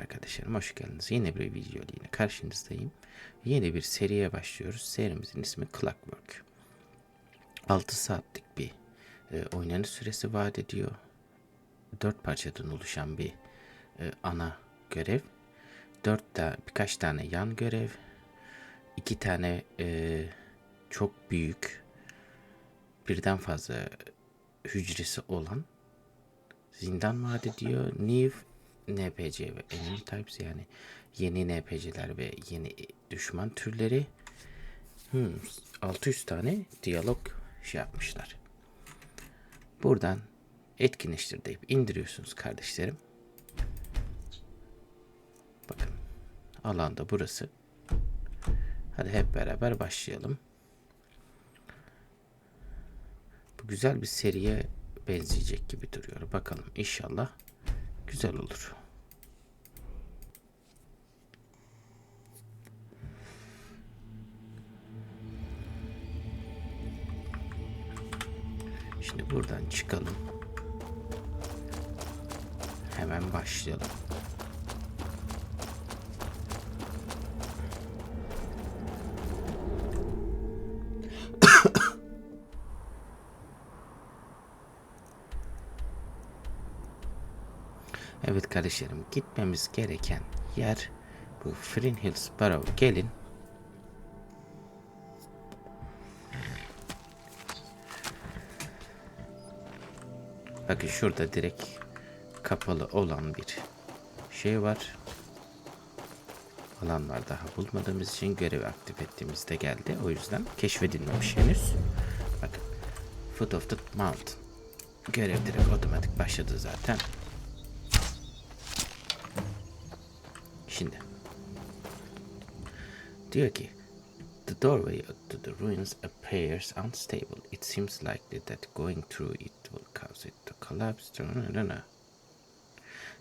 arkadaşlarım, hoş geldiniz. Yeni bir video ile karşınızdayım. Yeni bir seriye başlıyoruz. Serimizin ismi Clockwork. 6 saatlik bir e, oynanış süresi vaat ediyor. 4 parçadan oluşan bir e, ana görev. 4 da birkaç tane yan görev. 2 tane e, çok büyük birden fazla hücresi olan zindan vaat ediyor. New NPC ve enemy types yani yeni NPC'ler ve yeni düşman türleri. Hmm, 600 tane diyalog şey yapmışlar. Buradan etkinleştir deyip indiriyorsunuz kardeşlerim. Bakın alanda burası. Hadi hep beraber başlayalım. Bu güzel bir seriye benzeyecek gibi duruyor. Bakalım inşallah güzel olur. Buradan çıkalım. Hemen başlayalım. Evet kardeşlerim gitmemiz gereken yer bu Frin Hills Barrow. Gelin. Bakın şurada direkt kapalı olan bir şey var. Alanlar daha bulmadığımız için görevi aktif ettiğimizde geldi. O yüzden keşfedilmemiş henüz. Bakın. Foot of the Mountain. Görev direkt otomatik başladı zaten. Şimdi. Diyor ki The doorway to the ruins appears unstable. It seems likely that going through it will cause it to collapse.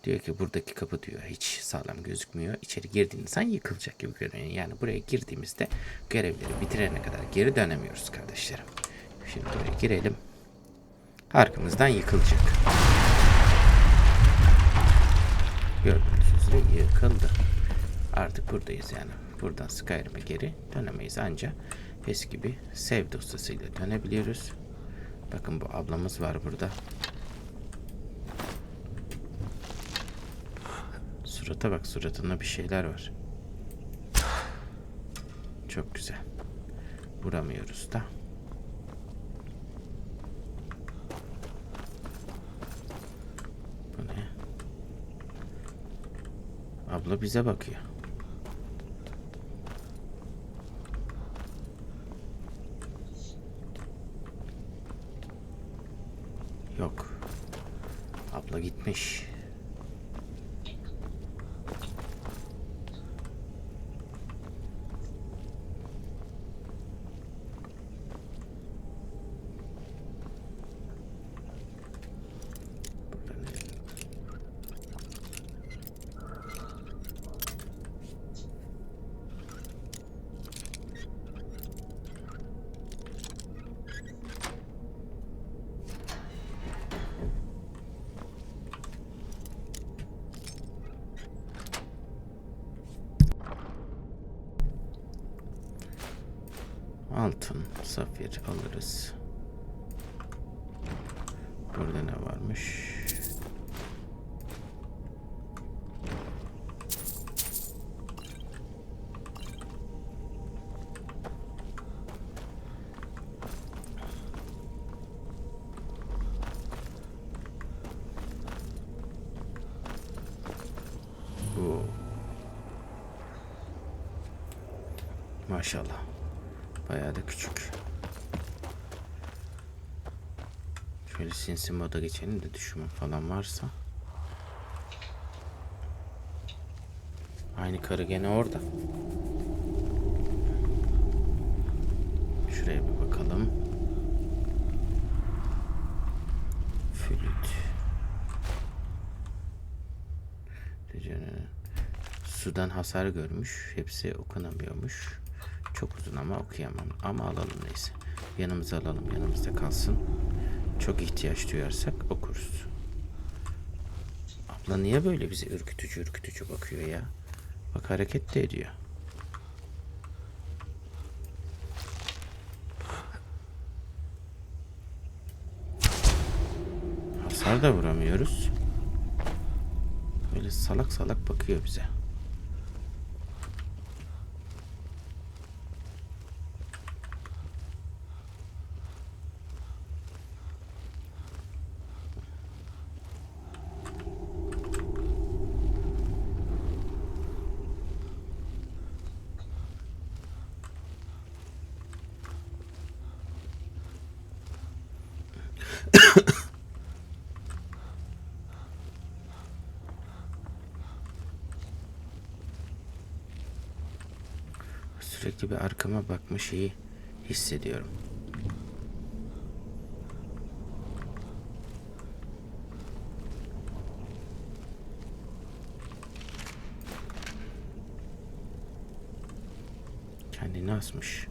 Diyor ki buradaki kapı diyor hiç sağlam gözükmüyor. İçeri girdiğinizden yıkılacak gibi görünüyor. Yani buraya girdiğimizde görevleri bitirene kadar geri dönemiyoruz kardeşlerim. Şimdi buraya girelim. Arkamızdan yıkılacak. Gördüğünüz üzere yıkıldı. Artık buradayız yani. Buradan Skyrim'e geri dönemeyiz ancak eski bir save dosyasıyla dönebiliyoruz. Bakın bu ablamız var burada. Surata bak suratında bir şeyler var. Çok güzel. Vuramıyoruz da. Bu ne? Abla bize bakıyor. Yok. Abla gitmiş. Burada ne? Altın, safir alırız. Burada ne varmış? Oo. Maşallah. Bayağı da küçük. Şöyle sinsi moda geçelim de düşman falan varsa. Aynı karı gene orada. Şuraya bir bakalım. Flüt. Sudan hasar görmüş. Hepsi okunamıyormuş. Çok uzun ama okuyamam. Ama alalım neyse. Yanımıza alalım. Yanımızda kalsın. Çok ihtiyaç duyarsak okuruz. Abla niye böyle bize ürkütücü ürkütücü bakıyor ya? Bak hareket de ediyor. Hasar da vuramıyoruz. Böyle salak salak bakıyor bize. Sürekli bir arkama bakma şeyi hissediyorum. Kendini asmış.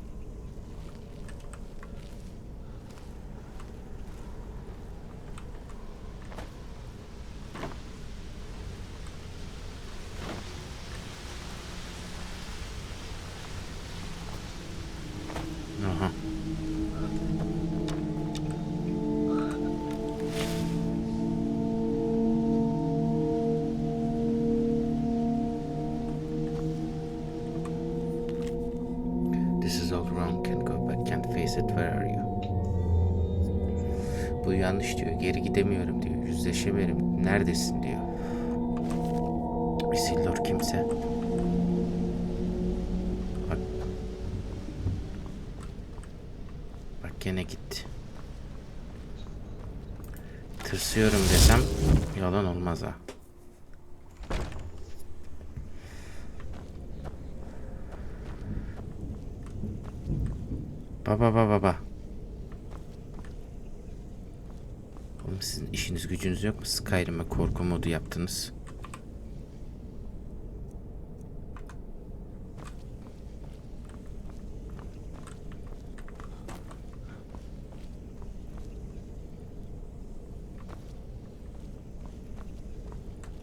Tırsıyorum desem yalan olmaz ha. Baba baba baba. Oğlum sizin işiniz gücünüz yok mu? Skyrim'e korku modu yaptınız.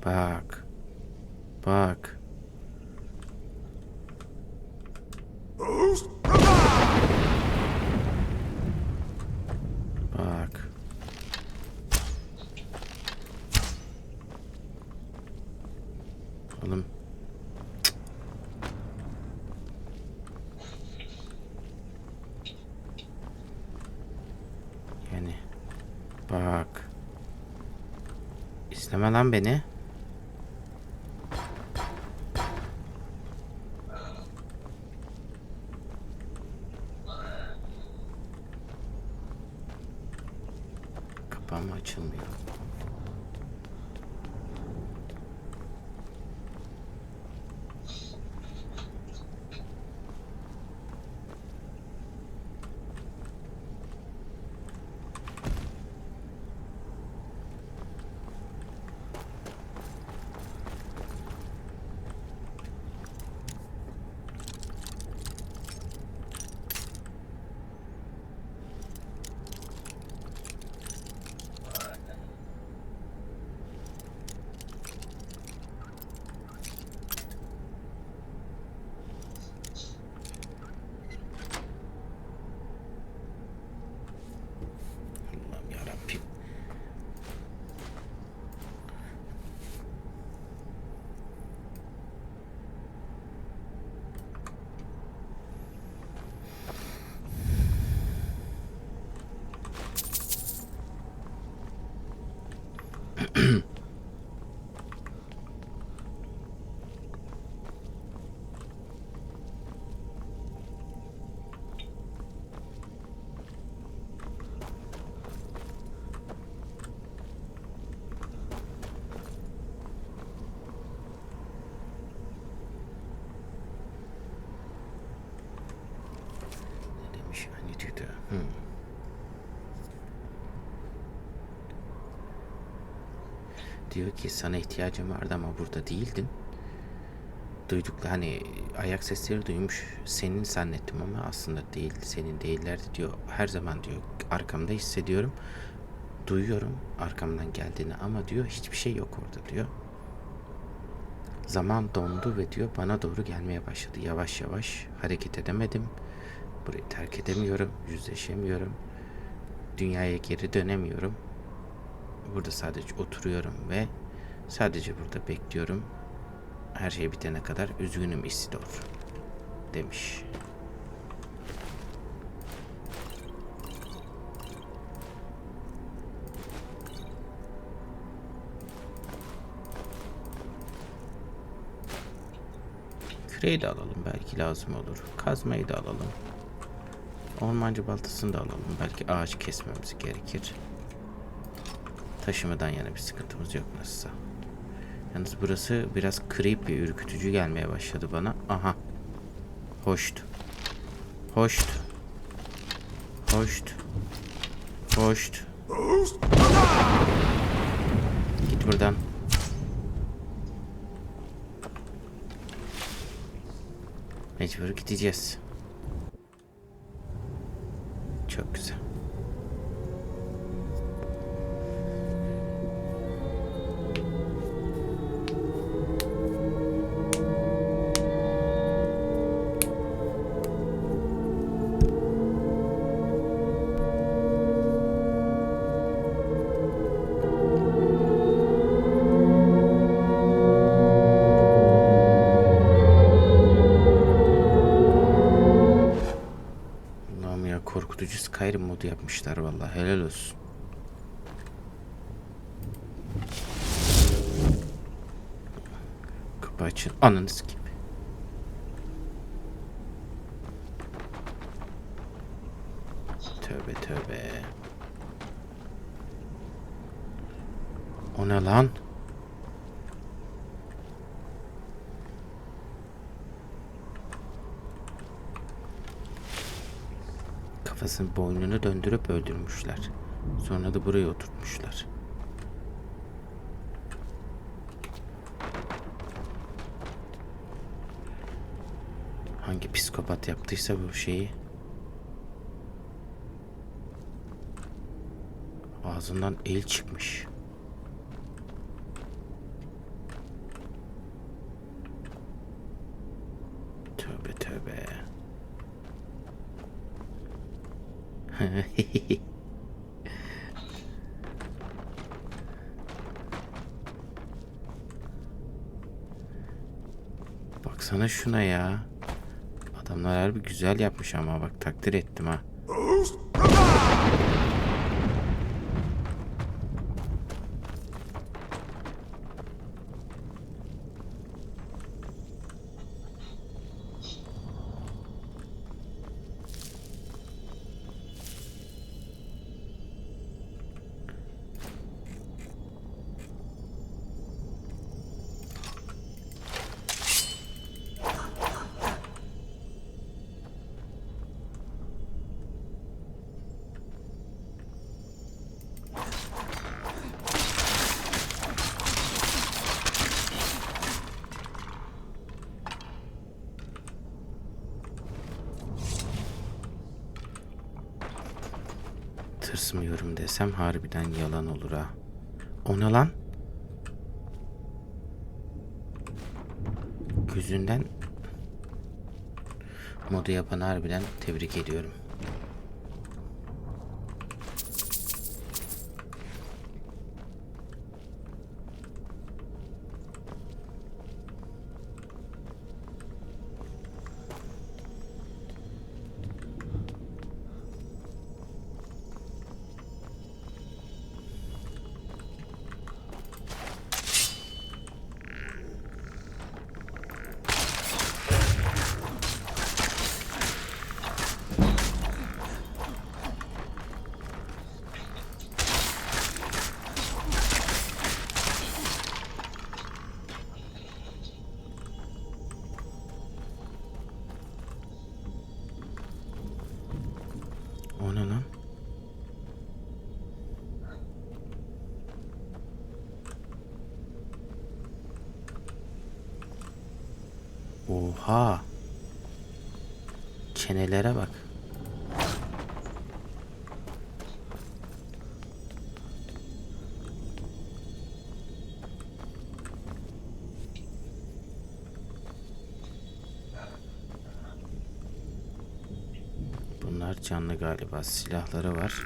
Bak. Bak. Bak. Oğlum. Yani. Bak. İzleme lan beni. Diyor ki sana ihtiyacım vardı ama burada değildin. Duyduk hani ayak sesleri duymuş. Senin zannettim ama aslında değil. Senin değillerdi diyor. Her zaman diyor arkamda hissediyorum. Duyuyorum arkamdan geldiğini ama diyor hiçbir şey yok orada diyor. Zaman dondu ve diyor bana doğru gelmeye başladı. Yavaş yavaş hareket edemedim. Burayı terk edemiyorum, yüzleşemiyorum. Dünyaya geri dönemiyorum. Burada sadece oturuyorum ve sadece burada bekliyorum. Her şey bitene kadar üzgünüm Isidor demiş. Küreği de alalım belki lazım olur. Kazmayı da alalım. Ormancı baltasını da alalım. Belki ağaç kesmemiz gerekir. Taşımadan yana bir sıkıntımız yok nasılsa. Yalnız burası biraz creepy, ürkütücü gelmeye başladı bana. Aha. Hoşt. Hoşt. Hoşt. Hoşt. Git buradan. Mecbur gideceğiz. Yapmışlar vallahi helal olsun. Kapı açın. Ananız gibi. Tövbe tövbe. O ne lan? Kafasını boynunu döndürüp öldürmüşler. Sonra da buraya oturtmuşlar. Hangi psikopat yaptıysa bu şeyi ağzından el çıkmış. Şuna ya. Adamlar harbi güzel yapmış ama bak takdir ettim ha. Tırsmıyorum desem harbiden yalan olur ha. O ne lan? Gözünden modu yapan harbiden tebrik ediyorum. Oha. Çenelere bak. Bunlar canlı galiba. Silahları var.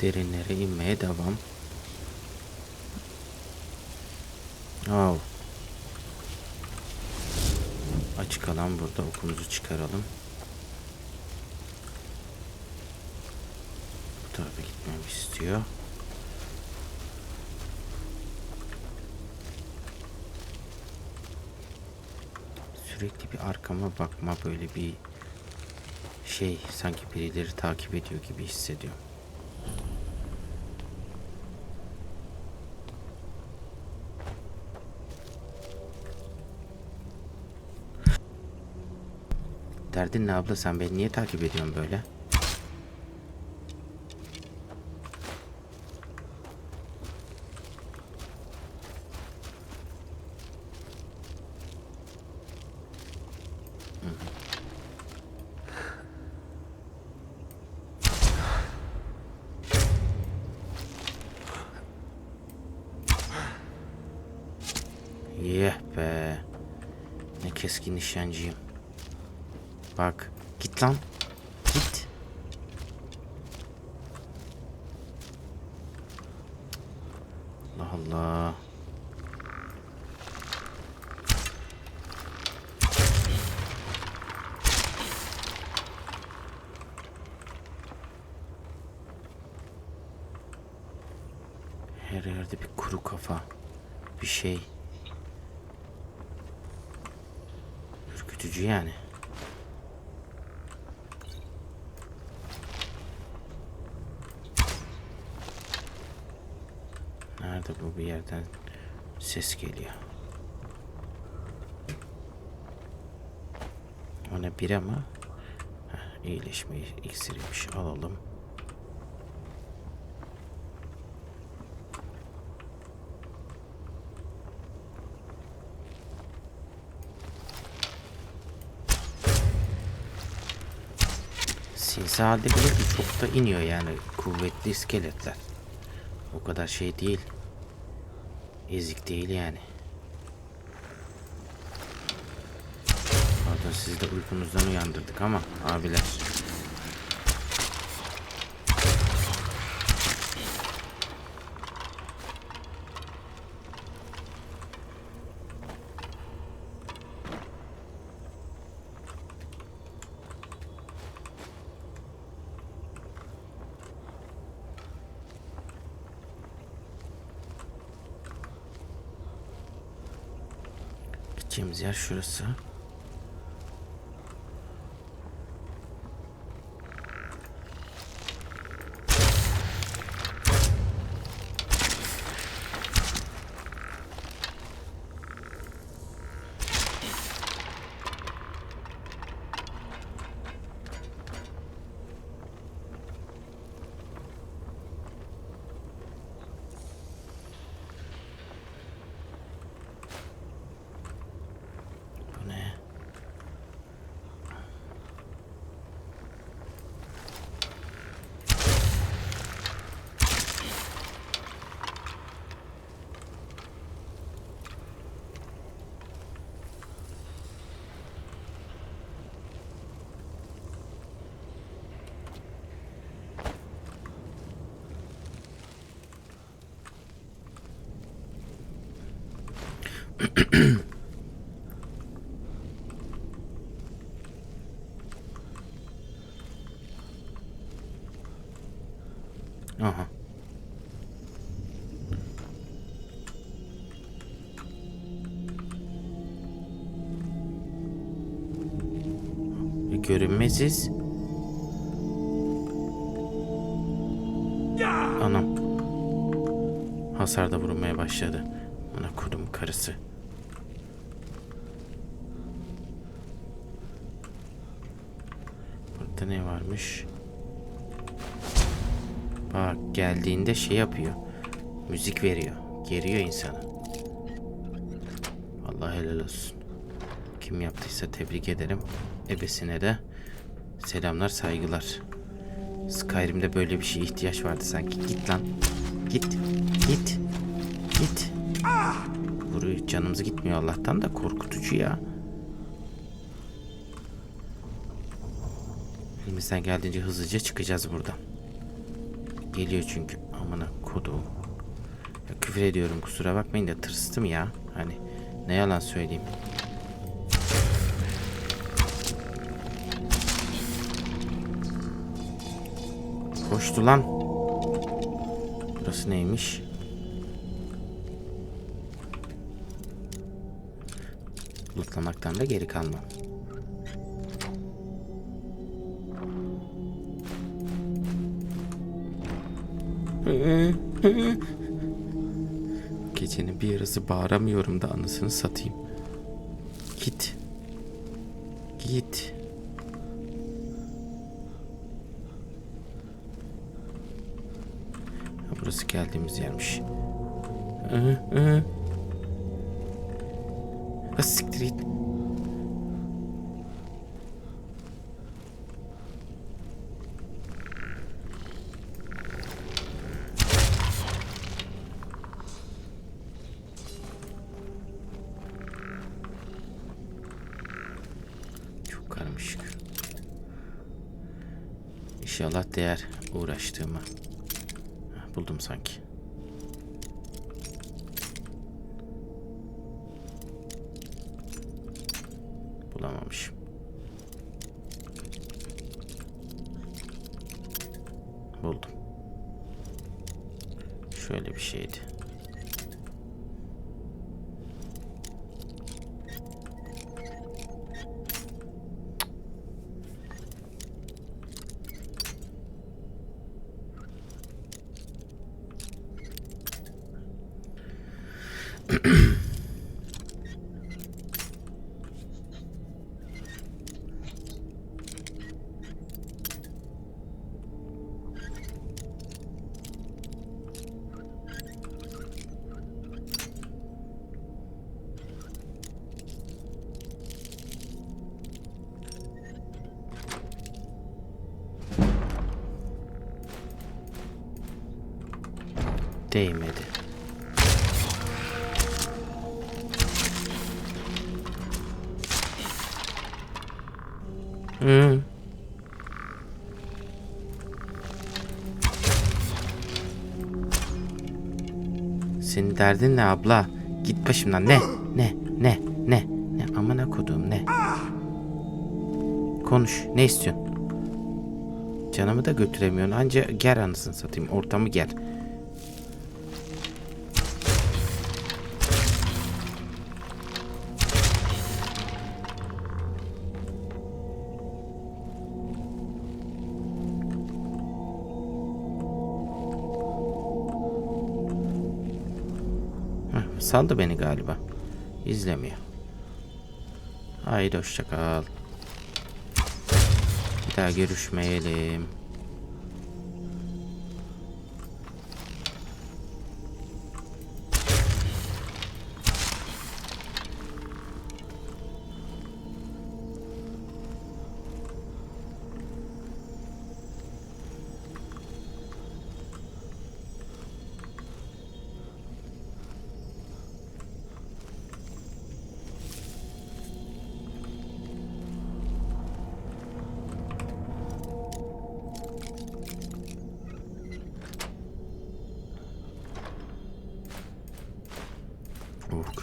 Derinlere inmeye devam. Av. Açık alan burada okumuzu çıkaralım. Bu tarafa gitmemi istiyor. Sürekli bir arkama bakma böyle bir şey sanki birileri takip ediyor gibi hissediyorum. Derdin ne abla sen beni niye takip ediyorsun böyle? Yeh be. Ne keskin nişancıyım. Bak. Git lan. Git. Allah Allah. Her yerde bir kuru kafa. Bir şey. Ürkütücü yani. Bu bir yerden ses geliyor. O ne bir ama Heh, iyileşme iksiriymiş alalım. Sinsi halde bile çok da iniyor yani kuvvetli iskeletler. O kadar şey değil. Ezik değil yani. Pardon sizi de uykunuzdan uyandırdık ama abiler. Yer şurası. Bu ne? Aha. E, Görünmeziz. Anam. Hasar da vurulmaya başladı. Ana kodum karısı. Burada ne varmış? Bak geldiğinde şey yapıyor. Müzik veriyor. Geriyor insanı. Allah helal olsun. Kim yaptıysa tebrik ederim. Ebesine de selamlar saygılar. Skyrim'de böyle bir şeye ihtiyaç vardı sanki. Git lan. Git. Git. Git. Vuruyor. Canımız gitmiyor Allah'tan da korkutucu ya. Elimizden geldiğince hızlıca çıkacağız buradan. Geliyor çünkü. Amına kodum. Ya küfür ediyorum kusura bakmayın da tırstım ya. Hani ne yalan söyleyeyim. Koştu lan. Burası neymiş? Lootlamaktan da geri kalmam. Gecenin bir yarısı bağıramıyorum da anasını satayım. Git. Git. Burası geldiğimiz yermiş. Hı siktir git. İnşallah değer uğraştığıma. Hah, Buldum sanki. Bulamamışım. Buldum. Şöyle bir şeydi. Hı. Senin derdin ne abla? Git başımdan. Ne? Ne? Ne? Ne? Ne? Amına koduğum ne? Konuş. Ne istiyorsun? Canımı da götüremiyorsun. Anca gel anasını satayım. Ortamı gel. Saldı beni galiba. İzlemiyor. Haydi hoşça kal. Bir daha görüşmeyelim.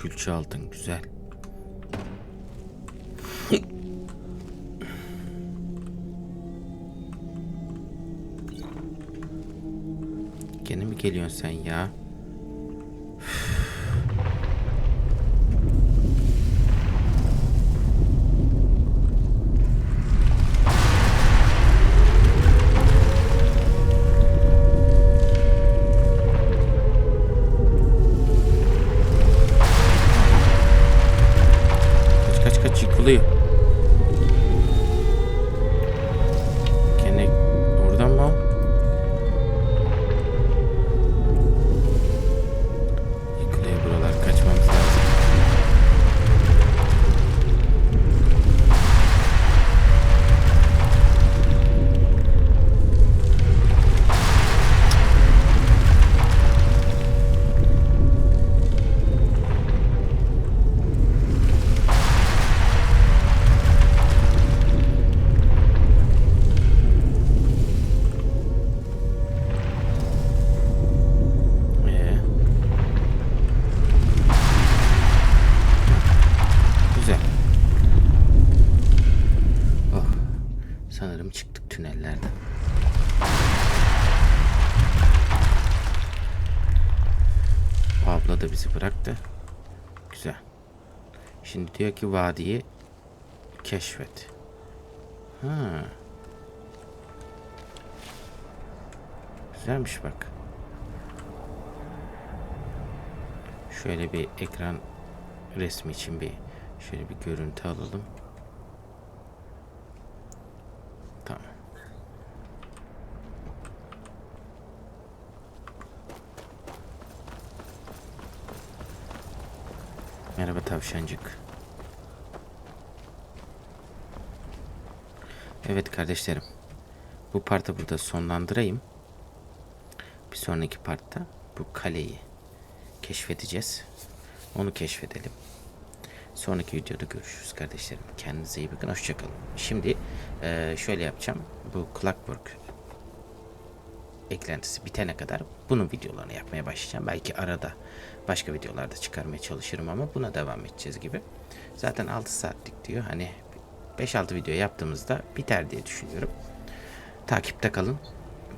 Külçe aldın güzel. Gene mi geliyorsun sen ya? Tünellerden. O abla da bizi bıraktı. Güzel. Şimdi diyor ki vadiyi keşfet. Ha. Güzelmiş bak. Şöyle bir ekran resmi için bir şöyle bir görüntü alalım. Merhaba tavşancık. Evet kardeşlerim. Bu partı burada sonlandırayım. Bir sonraki partta bu kaleyi keşfedeceğiz. Onu keşfedelim. Sonraki videoda görüşürüz kardeşlerim. Kendinize iyi bakın. Hoşçakalın. Şimdi şöyle yapacağım. Bu Clockwork eklentisi bitene kadar bunun videolarını yapmaya başlayacağım. Belki arada başka videolarda çıkarmaya çalışırım ama buna devam edeceğiz gibi. Zaten 6 saatlik diyor. Hani 5-6 video yaptığımızda biter diye düşünüyorum. Takipte kalın.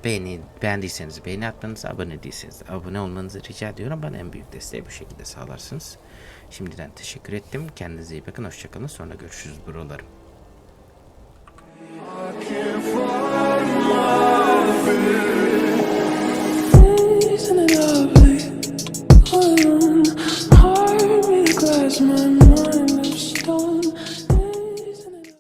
Beğeni, beğendiyseniz beğeni atmanızı, abone değilseniz de abone olmanızı rica ediyorum. Bana en büyük desteği bu şekilde sağlarsınız. Şimdiden teşekkür ettim. Kendinize iyi bakın. Hoşçakalın. Sonra görüşürüz buralarım.